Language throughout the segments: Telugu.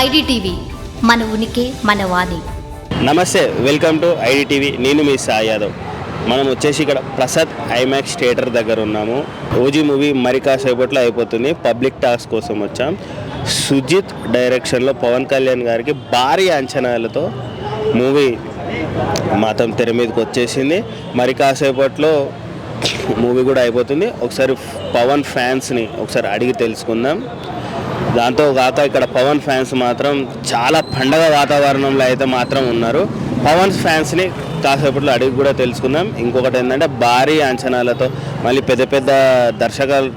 ఐడిటీవీ మన ఉనికి మన వాణి. నమస్తే వెల్కమ్ టు ఐడిటీవీ. నేను మీ సాయి యాదవ్. మనం వచ్చేసి ఇక్కడ ప్రసాద్ ఐమాక్స్ థియేటర్ దగ్గర ఉన్నాము. ఓజీ మూవీ మరి కాసేపట్లో అయిపోతుంది. పబ్లిక్ టాక్స్ కోసం వచ్చాం. సుజిత్ డైరెక్షన్లో పవన్ కళ్యాణ్ గారికి భారీ అంచనాలతో మూవీ మాతం తెర మీదకి వచ్చేసింది. మరి కాసేపట్లో మూవీ కూడా అయిపోతుంది. ఒకసారి పవన్ ఫ్యాన్స్ని ఒకసారి అడిగి తెలుసుకుందాం. దాంతోగాక ఇక్కడ పవన్ ఫ్యాన్స్ మాత్రం చాలా పండగ వాతావరణంలో అయితే మాత్రం ఉన్నారు. పవన్ ఫ్యాన్స్ని కాసేపట్లో అడిగి కూడా తెలుసుకుందాం. ఇంకొకటి ఏంటంటే భారీ అంచనాలతో మళ్ళీ పెద్ద పెద్ద దర్శకాలు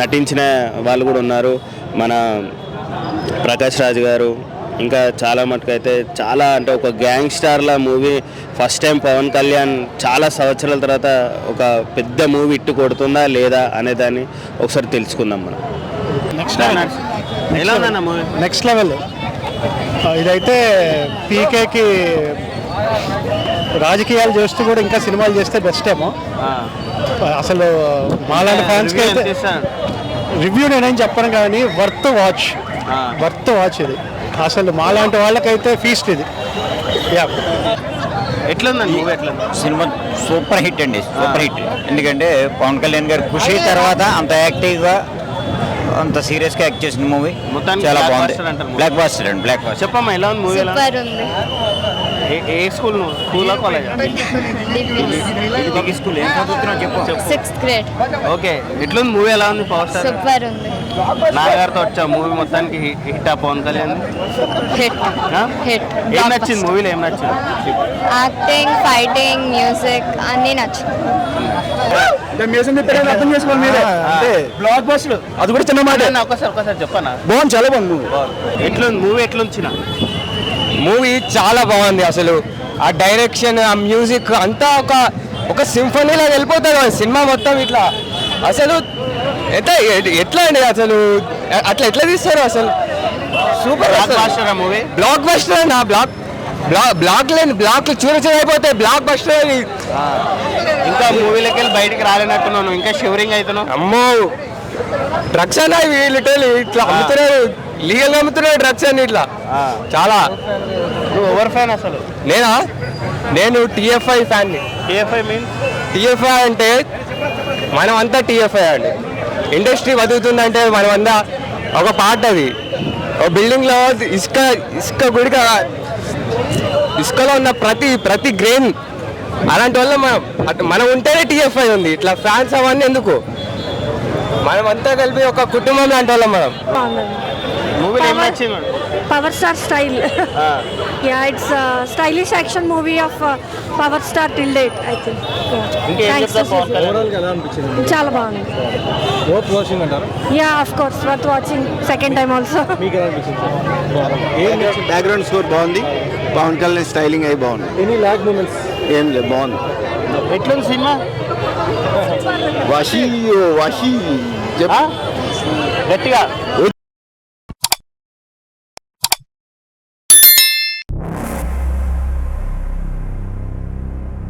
నటించిన వాళ్ళు కూడా ఉన్నారు. మన ప్రకాష్ రాజ్ గారు ఇంకా చాలా మటుకు అయితే చాలా అంటే ఒక gang స్టార్ల movie first time Pavan Kalyan చాలా సంవత్సరాల తర్వాత ఒక పెద్ద మూవీ ఇట్టు కొడుతుందా లేదా అనేదాన్ని ఒకసారి తెలుసుకుందాం మనం. నెక్స్ట్ ఎలా ఉందన్న నెక్స్ట్ లెవెల్ ఇదైతే పీకేకి రాజకీయాలు చేస్తూ కూడా ఇంకా సినిమాలు చేస్తే బెస్ట్ ఏమో. అసలు మాలాంటి ఫ్యాన్స్కి అయితే రివ్యూ నేనేం చెప్పను కానీ వర్త్ వాచ్ వర్త్ వాచ్ ఇది. అసలు మాలాంటి వాళ్ళకైతే ఫీస్ట్ ఇది. యా ఎట్లుందండి సినిమా సూపర్ హిట్ అండి సూపర్ హిట్. ఎందుకంటే పవన్ కళ్యాణ్ గారు ఖుషి తర్వాత అంత యాక్టివ్గా అంత సీరియస్గా యాక్ట్ చేసిన మూవీ చాలా black బాగుంది. బ్లాక్ బాస్టర్ అండి బ్లాక్ బాస్టర్ చెప్పమ్మా ఎలా ఉంది మూవీ? సూపర్ ఉంది ఏ- ఏ స్కూల్ నువ్వు స్కూల్ కాలేజ్ స్కూల్. ఏం చదువుతున్నావు చెప్పు. Sixth grade okay. ఎట్లుంది మూవీ ఎలా ఉంది? పవర్ స్టార్ సూపర్ ఉంది. నాగారితో వచ్చా? మూవీ మొత్తానికి హిట్ ఆ పవన్ కళ్యాణ్? హిట్? హిట్ ఏం నచ్చింది మూవీలో ఏం నచ్చింది? యాక్టింగ్ ఫైటింగ్ మ్యూజిక్ అన్నీ నచ్చింది. అర్థం చేసుకోవాలి మీరే. అంటే బ్లాక్ బస్టర్ అది కూడా చిన్న మాట. ఒకసారి ఒకసారి చెప్పనా? బాగుంది చాలా బాగుంది మూవీ ఎట్లుంది? మూవీ ఎట్లుంచిన మూవీ చాలా బాగుంది అసలు. ఆ డైరెక్షన్ ఆ మ్యూజిక్ అంతా ఒక ఒక సింఫనీలా వెళ్ళిపోతారు సినిమా మొత్తం ఇట్లా. అసలు ఎట్లా ఎట్లా అండి అసలు? అట్లా ఎట్లా తీస్తారు అసలు? సూపర్ బ్లాక్ బాస్టర్ ఆ మూవీ? బ్లాక్ బస్టర్ నా బ్లాక్ బ్లాక్ బ్లాక్ లేని బ్లాక్ చూర అయిపోతాయి బ్లాక్ బస్టర్ ఇంకా మూవీలోకి వెళ్ళి బయటికి రాలేనట్టున్నాను ఇంకా షివరింగ్ అవుతున్నావు. అమ్మో! డ్రగ్స్ అన్న ఇవి ఇట్లా అమ్ముతున్నారు లీగల్ అమ్ముతున్నారు డ్రగ్స్ అని ఇట్లా. చాలా. నువ్వు ఓవర్ ఫ్యాన్ అసలు? నేనా? నేను టిఎఫ్ఐ ఫ్యాన్ని. KFI means? టీఎఫ్ఐ అంటే మనమంతా టీఎఫ్ఐ అండి. ఇండస్ట్రీ బతుకుతుందంటే మనమంతా ఒక పార్ట్ అది. ఒక బిల్డింగ్లో ఇసుక ఇసుక గుడిక ఇసుకలో ఉన్న ప్రతి ప్రతి గ్రెయిన్ అలాంటి వల్ల మనం మనం ఉంటేనే టీఎఫ్ఐ ఉంది. ఇట్లా ఫ్యాన్స్ అవన్నీ ఎందుకు? మనమంతా కలిపి ఒక కుటుంబం లాంటి వాళ్ళం మనం మూవీలో ఏం నచ్చింది power star style yeah it's stylish action movie of power star till date I think చాలా బాగుంది. అంటారు? Yeah of course worth watching second time also మీకు ఎలా అనిపించింది? ఏం బ్యాక్గ్రౌండ్ స్కోర్ బాగుంది. పవన్ కళ్యాణ్ స్టైలింగ్ అయి బాగుంది. ఎనీ ల్యాక్ మూమెంట్స్ ఏం లేదు బాగుంది. ఎట్లుంది సినిమా? వషీ వషీ. ఆ? గట్టిగా.